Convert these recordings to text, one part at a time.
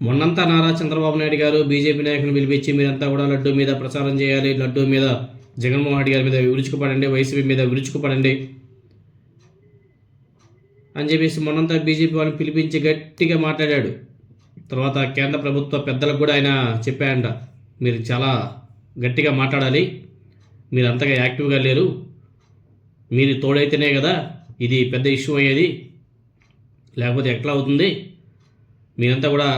మొన్నంతా నారా చంద్రబాబు నాయుడు గారు బీజేపీ నాయకులను పిలిపించి మీరంతా కూడా లడ్డు మీద ప్రచారం చేయాలి లడ్డు మీద జగన్మోహన్ రెడ్డి గారి మీద విరుచుకుపడండి వైసీపీ మీద విరుచుకుపడండి అని చెప్పేసి మొన్నంతా బీజేపీ వాళ్ళని పిలిపించి గట్టిగా మాట్లాడాడు. తర్వాత కేంద్ర ప్రభుత్వ పెద్దలకు కూడా ఆయన చెప్పాయంట మీరు చాలా గట్టిగా మాట్లాడాలి మీరు అంతగా యాక్టివ్గా లేరు మీరు తోడైతేనే కదా ఇది పెద్ద ఇష్యూ అయ్యేది లేకపోతే ఎట్లా అవుతుంది మీరంతా కూడా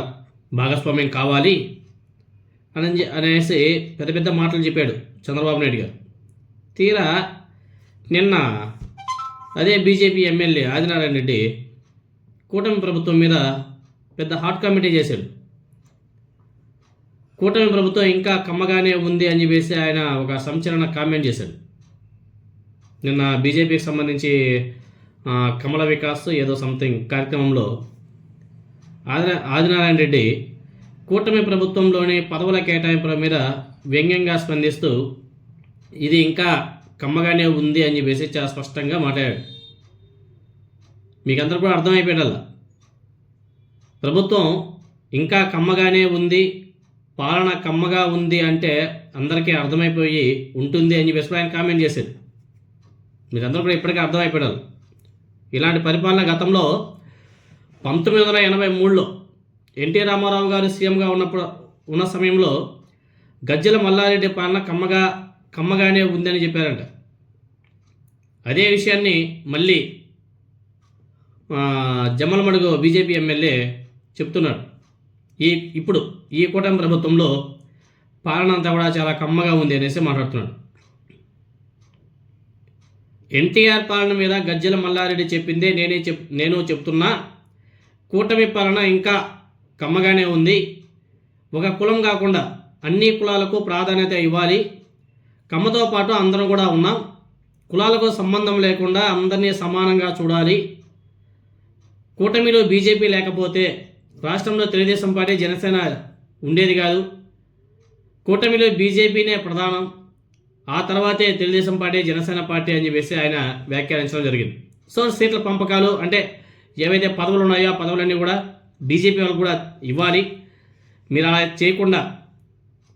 భాగస్వామ్యం కావాలి అని అనేసి పెద్ద పెద్ద మాటలు చెప్పాడు చంద్రబాబు నాయుడు గారు. తీరా నిన్న అదే బీజేపీ ఎమ్మెల్యే ఆదినారాయణ రెడ్డి కూటమి ప్రభుత్వం మీద పెద్ద హాట్ కమిటీ చేశాడు. కూటమి ప్రభుత్వం ఇంకా కమ్మగానే ఉంది అని చెప్పేసి ఆయన ఒక సంచలన కామెంట్ చేశాడు. నిన్న బీజేపీకి సంబంధించి కమల వికాస్ ఏదో సంథింగ్ కార్యక్రమంలో ఆది ఆదినారాయణ రెడ్డి కూటమి ప్రభుత్వంలోని పదవుల కేటాయింపుల మీద వ్యంగ్యంగా స్పందిస్తూ ఇది ఇంకా కమ్మగానే ఉంది అని చెప్పేసి చాలా స్పష్టంగా మాట్లాడాడు. మీకందరూ కూడా అర్థమైపోయాడల్లా ప్రభుత్వం ఇంకా కమ్మగానే ఉంది పాలన కమ్మగా ఉంది అంటే అందరికీ అర్థమైపోయి ఉంటుంది అని చెప్పేసి ఆయన కామెంట్ చేశారు. మీరందరూ కూడా ఇప్పటికీ అర్థమైపోయారు ఇలాంటి పరిపాలన గతంలో పంతొమ్మిది వందల ఎనభై మూడులో ఎన్టీ రామారావు గారు సీఎంగా ఉన్నప్పుడు ఉన్న సమయంలో గజ్జల మల్లారెడ్డి పాలన కమ్మగా కమ్మగానే ఉందని చెప్పారంట. అదే విషయాన్ని మళ్ళీ జమ్మలమడుగు బీజేపీ ఎమ్మెల్యే చెప్తున్నాడు ఈ ఇప్పుడు ఈ కూటమి ప్రభుత్వంలో పాలన అంతా కూడా చాలా కమ్మగా ఉంది అనేసి మాట్లాడుతున్నాడు ఎన్టీఆర్ పాలన మీద గజ్జల మల్లారెడ్డి చెప్పిందే నేనే చెప్ నేను చెప్తున్నా. కూటమి పాలన ఇంకా కమ్మగానే ఉంది. ఒక కులం కాకుండా అన్ని కులాలకు ప్రాధాన్యత ఇవ్వాలి. కమ్మతో పాటు అందరం కూడా ఉన్నాం. కులాలకు సంబంధం లేకుండా అందరినీ సమానంగా చూడాలి. కూటమిలో బీజేపీ లేకపోతే రాష్ట్రంలో తెలుగుదేశం పార్టీ జనసేన ఉండేది కాదు. కూటమిలో బీజేపీనే ప్రధానం. ఆ తర్వాతే తెలుగుదేశం పార్టీ జనసేన పార్టీ అని చెప్పేసి ఆయన వ్యాఖ్యానించడం జరిగింది. సో సీట్ల పంపకాలు అంటే ఏవైతే పదవులు ఉన్నాయో ఆ పదవులన్నీ కూడా బీజేపీ వాళ్ళు కూడా ఇవ్వాలి. మీరు అలా చేయకుండా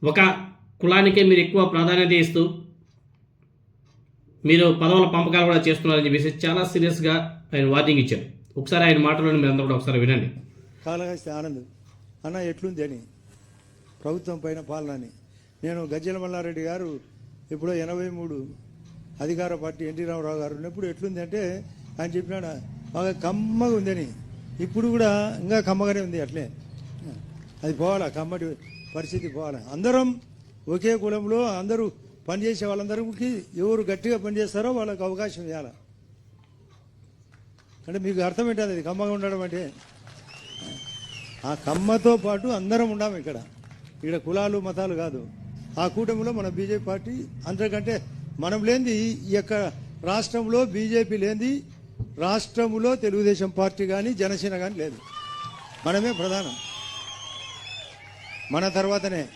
ఒక కులానికే మీరు ఎక్కువ ప్రాధాన్యత ఇస్తూ మీరు పదవుల పంపకాలు కూడా చేస్తున్నారని చెప్పేసి చాలా సీరియస్గా ఆయన వార్నింగ్ ఇచ్చారు. ఒకసారి ఆయన మాటలను మీరు కూడా ఒకసారి వినండి. కాళహస్తి ఆనంద్ అన్న ఎట్లుంది అని? ప్రభుత్వం పైన పాలన అని. నేను గజ్జల మల్లారెడ్డి గారు ఇప్పుడు ఎనభై మూడు అధికార పార్టీ ఎన్టీ రామారావు గారు ఉన్నప్పుడు ఎట్లుంది అంటే ఆయన చెప్పినాడు బాగా కమ్మగా ఉందని ఇప్పుడు కూడా ఇంకా కమ్మగానే ఉంది అట్లే. అది పోవాలా కమ్మటి పరిస్థితి పోవాలా. అందరం ఒకే కులంలో అందరూ పనిచేసే వాళ్ళందరికీ ఎవరు గట్టిగా పనిచేస్తారో వాళ్ళకి అవకాశం ఇవ్వాలి. అంటే మీకు అర్థం ఏంటది అది కమ్మగా ఉండడం అంటే? ఆ కమ్మతో పాటు అందరం ఉన్నాం ఇక్కడ. ఇక్కడ కులాలు మతాలు కాదు. ఆ కూటమిలో మన బీజేపీ పార్టీ అందరికంటే మనం లేనిది ఈ యొక్క రాష్ట్రంలో బీజేపీ లేనిది రాష్ట్రంలో తెలుగుదేశం పార్టీ కానీ జనసేన కానీ లేదు. మనమే ప్రధానం. మన తర్వాతనే